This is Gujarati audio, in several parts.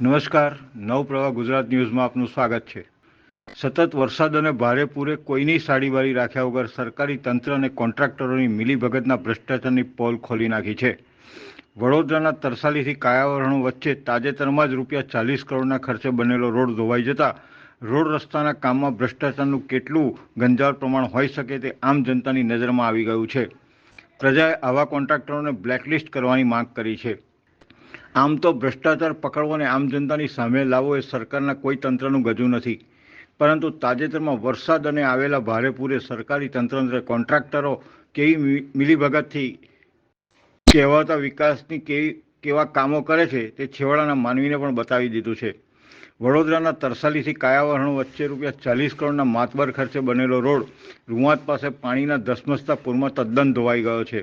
નમસ્કાર, નવપ્રવાહ ગુજરાત ન્યૂઝમાં આપનું સ્વાગત છે. સતત વરસાદ અને ભારે પૂરે કોઈની સાડીવાળી રાખ્યા વગર સરકારી તંત્ર અને કોન્ટ્રાક્ટરોની મિલીભગતના ભ્રષ્ટાચારની પોલ ખોલી નાખી છે. વડોદરાના તરસાલીથી કાયાવરણો વચ્ચે તાજેતરમાં જ રૂપિયા ચાલીસ કરોડના ખર્ચે બનેલો રોડ ધોવાઈ જતા રોડ રસ્તાના કામમાં ભ્રષ્ટાચારનું કેટલું ગંજાર પ્રમાણ હોઈ શકે તે આમ જનતાની નજરમાં આવી ગયું છે. પ્રજાએ આવા કોન્ટ્રાક્ટરોને બ્લેકલિસ્ટ કરવાની માંગ કરી છે. આમ તો ભ્રષ્ટાચાર પકડવો અને આમ જનતાની સામે લાવવો એ સરકારના કોઈ તંત્રનું ગજુ નથી. પરંતુ તાજેતરમાં વરસાદ અને આવેલા ભારે પૂરે સરકારી તંત્ર કોન્ટ્રાક્ટરો કેવી મિલીભગતથી કહેવાતા વિકાસની કેવી, કેવા કામો કરે છે તે છેવાડાના માનવીને પણ બતાવી દીધું છે. વડોદરાના તરસાલીથી કાયાવરણો વચ્ચે રૂપિયા ચાલીસ કરોડના માતબર ખર્ચે બનેલો રોડ રૂવાત પાસે પાણીના ધસમસતા પૂરમાં તદ્દન ધોવાઈ ગયો છે.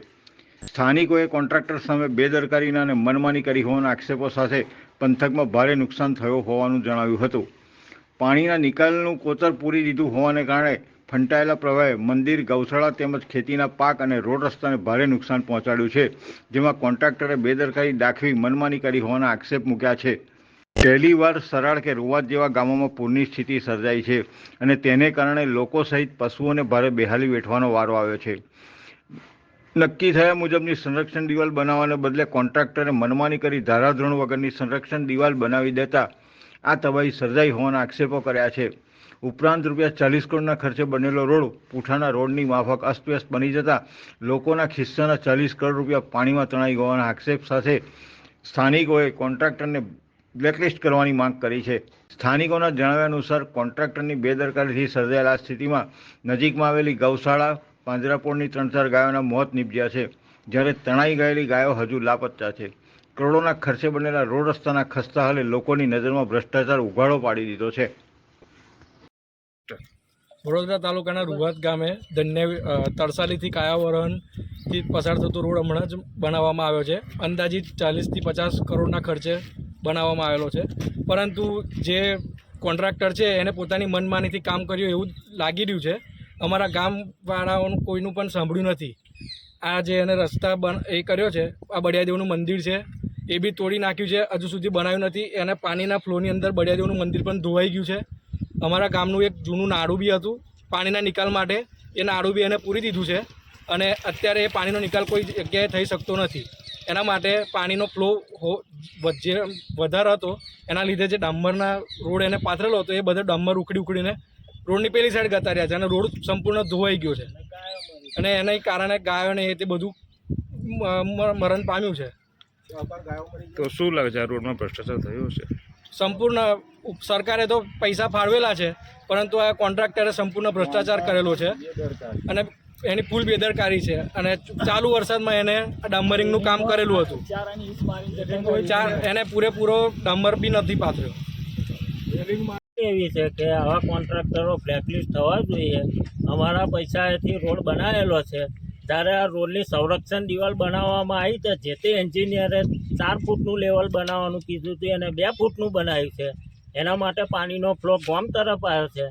સ્થાનિકોએ કોન્ટ્રાક્ટર સામે બેદરકારીના અને મનમાની કરી હોવાના આક્ષેપો સાથે પંથકમાં ભારે નુકસાન થયો હોવાનું જણાવ્યું હતું. પાણીના નિકાલનું કોતર પૂરી દીધું હોવાને કારણે ફંટાયેલા પ્રવાહે મંદિર, ગૌશાળા તેમજ ખેતીના પાક અને રોડ રસ્તાને ભારે નુકસાન પહોંચાડ્યું છે, જેમાં કોન્ટ્રાક્ટરે બેદરકારી દાખવી મનમાની કરી હોવાના આક્ષેપ મૂક્યા છે. પહેલી વાર સરાળ કે રૂવાત જેવા ગામોમાં પૂરની સ્થિતિ સર્જાઈ છે અને તેને કારણે લોકો સહિત પશુઓને ભારે બેહાલી વેઠવાનો વારો આવ્યો છે. નક્કી થયા મુજબની સંરક્ષણ દિવાલ બનાવવાને બદલે કોન્ટ્રાક્ટરે મનમાની કરી ધારાધોરણ વગરની સંરક્ષણ દિવાલ બનાવી દેતા આ તબાહી સર્જાઈ હોવાના આક્ષેપો કર્યા છે. ઉપરાંત રૂપિયા ચાલીસ કરોડના ખર્ચે બનેલો રોડ પૂઠાના રોડની માફક અસ્તવ્યસ્ત બની જતા લોકોના ખિસ્સાના ચાલીસ કરોડ રૂપિયા પાણીમાં તણાઈ હોવાના આક્ષેપ સાથે સ્થાનિકોએ કોન્ટ્રાક્ટરને બ્લેકલિસ્ટ કરવાની માંગ કરી છે. સ્થાનિકોના જણાવ્યા અનુસાર કોન્ટ્રાક્ટરની બેદરકારીથી સર્જાયેલા સ્થિતિમાં નજીકમાં આવેલી ગૌશાળા પાંજરાપોળની ત્રણ ચાર ગાયોના મોત નીપજ્યા છે. જ્યારે તણાઈ ગયેલી ગાયો હજુ લાપત્તા છે. કરોડોના ખર્ચે બનેલા રોડ રસ્તાના ખસ્તા હાલે લોકોની નજરમાં ભ્રષ્ટાચાર ઉઘાડો પાડી દીધો છે. વડોદરા તાલુકાના રૂવાત ગામે ધન્ય તરસાલીથી કાયાવરણથી પસાર થતો રોડ હમણાં જ બનાવવામાં આવ્યો છે. અંદાજિત ચાલીસથી પચાસ કરોડના ખર્ચે બનાવવામાં આવેલો છે. પરંતુ જે કોન્ટ્રાક્ટર છે, એને પોતાની મનમાનીથી કામ કર્યું એવું લાગી રહ્યું છે. અમારા ગામવાળાઓનું કોઈનું પણ સાંભળ્યું નથી. આ જે એને રસ્તા બન, એ કર્યો છે, આ બળિયાદેવનું મંદિર છે, એ બી તોડી નાખ્યું છે, હજુ સુધી બનાવ્યું નથી. એને પાણીના ફ્લોની અંદર બળિયાદેવનું મંદિર પણ ધોવાઈ ગયું છે. અમારા ગામનું એક જૂનું નાડું બી હતું, પાણીના નિકાલ માટે. એ નાડું બી એને પૂરી દીધું છે અને અત્યારે એ પાણીનો નિકાલ કોઈ જગ્યાએ થઈ શકતો નથી. એના માટે પાણીનો ફ્લો હો જે વધારે હતો, એના લીધે જે ડામરના રોડ એને પાથરેલો હતો, એ બધો ડામર ઉખડી ઉખડીને રોડની પેલી સાઈડ ગતા રહ્યા છે અને રોડ સંપૂર્ણ ધોવાઈ ગયો છે. અને એના કારણે ગાયોને એ તે બધું મરણ પામ્યું છે. તો શું લાગે છે આ રોડમાં ભ્રષ્ટાચાર થયો છે સંપૂર્ણ સરકારે તો પૈસા ફાળવેલા છે પરંતુ આ કોન્ટ્રાક્ટરે સંપૂર્ણ ભ્રષ્ટાચાર કરેલો છે. અને એની ફૂલ બેદરકારી છે અને ચાલુ વરસાદમાં એને આ ડાંબરિંગનું કામ કરેલું હતું. ચાર એને પૂરેપૂરો ડામ્બર બી નથી પાથર્યો. એવી છે કે આવા કોન્ટ્રાક્ટરો બ્લેકલિસ્ટ થવા જોઈએ. અમારા પૈસાથી રોડ બનાવેલો છે. ત્યારે આ રોડની સંરક્ષણ દિવાલ બનાવવામાં આવી તો જે તે એન્જિનિયરે ચાર ફૂટનું લેવલ બનાવવાનું કીધું હતું અને બે ફૂટનું બનાવ્યું છે. એના માટે પાણીનો ફ્લો ગોમ તરફ આવ્યો છે.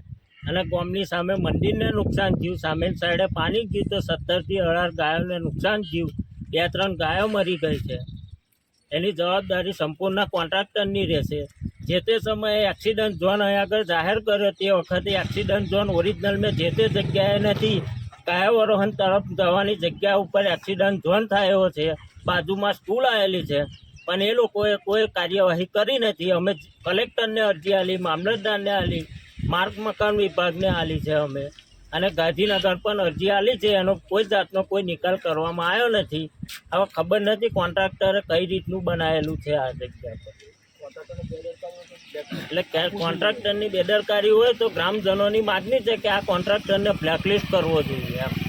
અને ગોમની સામે મંદિરને નુકસાન થયું. સામેની સાઈડે પાણી ગયું તો સત્તરથી અઢાર ગાયોને નુકસાન થયું. બે ત્રણ ગાયો મરી ગઈ છે. એની જવાબદારી સંપૂર્ણ કોન્ટ્રાક્ટરની રહેશે. જે તે સમયે એક્સિડન્ટ ઝોન અહીં આગળ જાહેર કર્યો તે વખતે એક્સિડન્ટ ઝોન ઓરિજિનલ મેં જે તે જગ્યાએ નથી, કાયાવરોહન તરફ જવાની જગ્યા ઉપર એક્સિડન્ટ ઝોન થયો છે. બાજુમાં સ્કૂલ આવેલી છે. પણ એ લોકોએ કોઈ કાર્યવાહી કરી નથી. અમે કલેક્ટરને અરજી આલી મામલતદારને આલી માર્ગ મકાન વિભાગને આલી છે અમે. અને ગાંધીનગર પણ અરજી આલી છે. એનો કોઈ જાતનો કોઈ નિકાલ કરવામાં આવ્યો નથી. હવે ખબર નથી કોન્ટ્રાક્ટરે કઈ રીતનું બનાવેલું છે આ જગ્યા પર. એટલે કોન્ટ્રાક્ટરની બેદરકારી હોય તો ગ્રામજનોની માગણી છે કે આ કોન્ટ્રાક્ટરને બ્લેકલિસ્ટ કરવો જોઈએ. એમ